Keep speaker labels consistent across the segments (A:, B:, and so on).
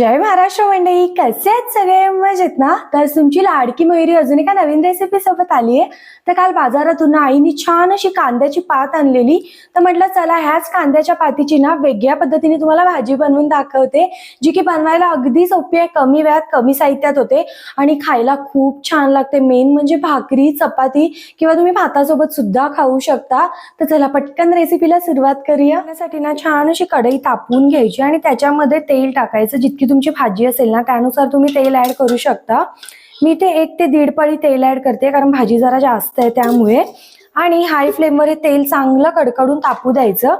A: जय महाराष्ट्र मंडळी कसे आहेत सगळे? मजेत ना? तर तुमची लाडकी मयुरी अजून एका नवीन रेसिपी सोबत आली आहे. तर काल बाजारातून आईने आईनी छान अशी कांद्याची पात आणलेली. तर म्हटलं चला ह्याच कांद्याच्या पातीची ना वेगळ्या पद्धतीने तुम्हाला भाजी बनवून दाखवते जी की बनवायला अगदी सोपी आहे. कमी वेळात कमी साहित्यात होते आणि खायला खूप छान लागते. मेन म्हणजे भाकरी चपाती किंवा तुम्ही भातासोबत सुद्धा खाऊ शकता. तर चला पटकन रेसिपीला सुरुवात करूया. त्यासाठी ना छान अशी कढई तापवून घ्यायची आणि त्याच्यामध्ये तेल टाकायचं जितकी तुमची भाजी असेल ना त्यानुसार तुम्ही तेल ऍड करू शकता. मी ते एक ते दीड पळी तेल ऍड करते कारण भाजी जरा जास्त आहे त्यामुळे. आणि हाय फ्लेमवर हे तेल चांगलं कडकडून तापू द्यायचं.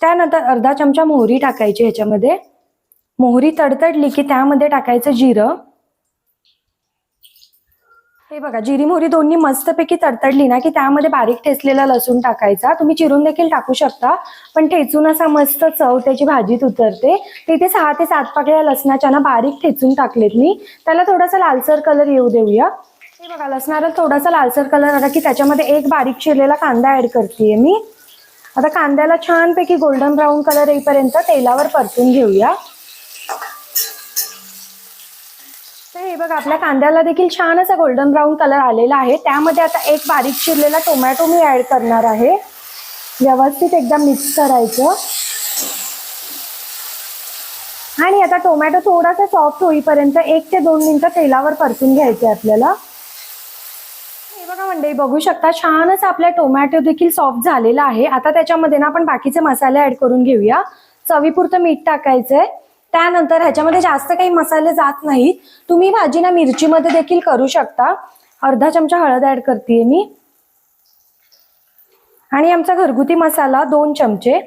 A: त्यानंतर अर्धा चमचा मोहरी टाकायची ह्याच्यामध्ये. मोहरी तडतडली की त्यामध्ये टाकायचं जिरं. हे बघा जिरी मोहरी दोन्ही मस्तपैकी तडतडली ना की त्यामध्ये बारीक ठेचलेला लसूण टाकायचा. तुम्ही चिरून देखील टाकू शकता पण ठेचून असा मस्त चव त्याची भाजीत उतरते. तिथे सहा ते सात पाकळ्या लसणाच्या ना बारीक ठेचून टाकलेत मी. त्याला थोडासा लालसर कलर येऊ देऊया. हे बघा लसणाला थोडासा लालसर कलर आला की त्याच्यामध्ये एक बारीक चिरलेला कांदा ऍड करते मी. आता कांद्याला छानपैकी गोल्डन ब्राऊन कलर येईपर्यंत तेलावर परतून घेऊया तर हे बघा आपल्या कांद्याला देखील छान असा गोल्डन ब्राऊन कलर आलेला आहे. त्यामध्ये आता एक बारीक चिरलेला टोमॅटो मी ऍड करणार आहे. व्यवस्थित एकदा मिक्स करायचं. आणि आता टोमॅटो थोडासा सॉफ्ट होईपर्यंत एक ते दोन मिनिटं तेलावर परतून घ्यायचे आपल्याला. हे बघा मंडळी बघू शकता छानच आपला टोमॅटो देखील सॉफ्ट झालेला आहे. आता त्याच्यामध्ये ना आपण बाकीचे मसाले ऍड करून घेऊया. चवीपुरतं मीठ टाकायचंय. त्यानंतर ह्याच्यामध्ये जास्त काही मसाले जात नाहीत. तुम्ही भाजी ना मिरचीमध्ये देखील करू शकता. अर्धा चमचा हळद ऍड करते मी. आणि आमचा घरगुती मसाला दोन चमचे.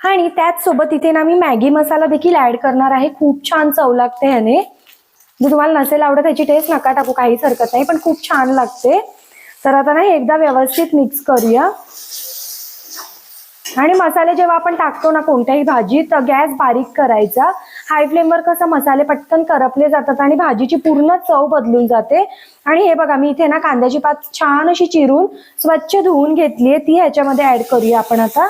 A: आणि त्याच सोबत इथे ना मी मॅगी मसाला देखील ऍड करणार आहे. खूप छान चव लागते ह्याने. जर तुम्हाला नसेल आवडत त्याची टेस्ट नका टाकू काहीच हरकत नाही पण खूप छान लागते. तर आता ना हे एकदा व्यवस्थित मिक्स करूया. आणि मसाले जेव्हा आपण टाकतो ना कोणत्याही भाजीत गॅस बारीक करायचा. हाय फ्लेमवर कसं मसाले पटकन करपले जातात आणि भाजीची पूर्ण चव बदलून जाते. आणि हे बघा मी इथे ना कांद्याची पात छान अशी चिरून स्वच्छ धुवून घेतली ती ह्याच्यामध्ये ऍड करूया आपण आता.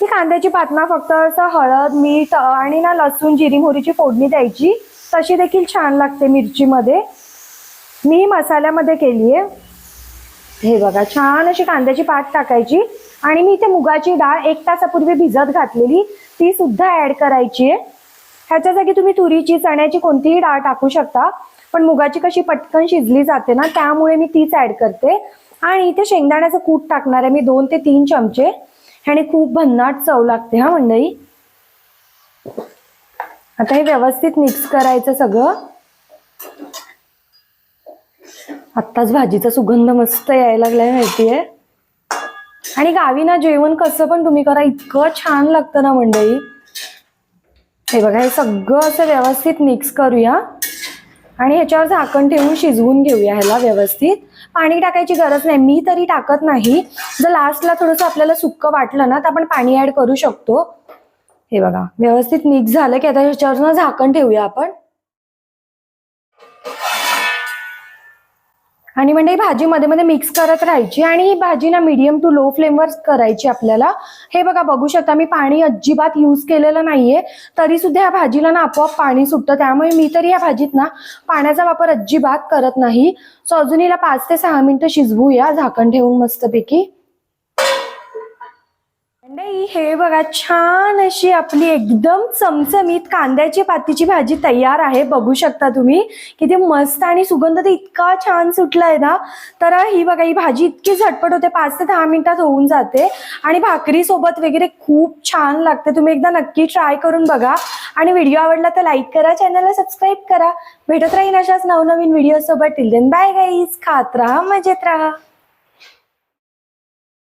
A: ही कांद्याची पातना फक्त असं हळद मीठ आणि ना लसूण जिरी मोहरीची फोडणी द्यायची. तशी देखील छान लागते मिरचीमध्ये. मी मसाल्यामध्ये केली आहे हे बघा छान अशी कांद्याची पात टाकायची आणि मी इथे मुगाची डाळ एक तासापूर्वी भिजत घातलेली ती सुद्धा ऍड करायची आहे. ह्याच्या जागी तुम्ही तुरीची चण्याची कोणतीही डाळ टाकू शकता पण मुगाची कशी पटकन शिजली जाते ना त्यामुळे मी तीच ऍड करते. आणि इथे शेंगदाण्याचं कूट टाकणार आहे मी दोन ते तीन चमचे. ह्याने खूप भन्नाट चव लागते हा मंडळी आता हे व्यवस्थित मिक्स करायचं सगळं. आत्ताच भाजीचा सुगंध मस्त यायला लागलाय माहितीये? आणि गावी ना जेवण कसं पण तुम्ही करा इतकं छान लागतं ना मंडळी हे बघा हे सगळं असं व्यवस्थित मिक्स करूया. आणि ह्याच्यावर झाकण ठेवून शिजवून घेऊया ह्याला व्यवस्थित. पाणी टाकायची गरज नाही. मी तरी टाकत नाही. जर लास्टला थोडंसं आपल्याला सुक्क वाटलं ना तर आपण पाणी ऍड करू शकतो. हे बघा व्यवस्थित मिक्स झालं की आता ह्याच्यावर ना झाकण ठेवूया आपण. आणि म्हणजे भाजी मध्ये मध्ये मिक्स करत राहायची आणि ही भाजी ना मीडियम टू लो फ्लेमवर करायची आपल्याला. हे बघा बघू शकता मी पाणी अजिबात यूज केलेलं नाहीये. तरी सुद्धा या भाजीला ना आपोआप पाणी सुटतं. त्यामुळे मी तरी या भाजीत ना पाण्याचा वापर अजिबात करत नाही. सो अजून हिला पाच ते सहा मिनिटं शिजवूया झाकण ठेवून मस्तपैकी. मंडई हे बघा छान अशी आपली एकदम चमचमीत कांद्याची पातीची भाजी तयार आहे. बघू शकता तुम्ही. किती मस्त आणि सुगंध तर इतका छान सुटलाय ना. तर ही बघा ही भाजी इतकी झटपट होते. पाच ते दहा मिनिटात होऊन जाते. आणि भाकरी सोबत वगैरे खूप छान लागते. तुम्ही एकदा नक्की ट्राय करून बघा. आणि व्हिडिओ आवडला तर लाईक करा चॅनलला सबस्क्राईब करा. भेटत राहीन अशाच नवनवीन व्हिडिओ सोबत टिल देन बाय गाईज खात राहा मजेत राहा.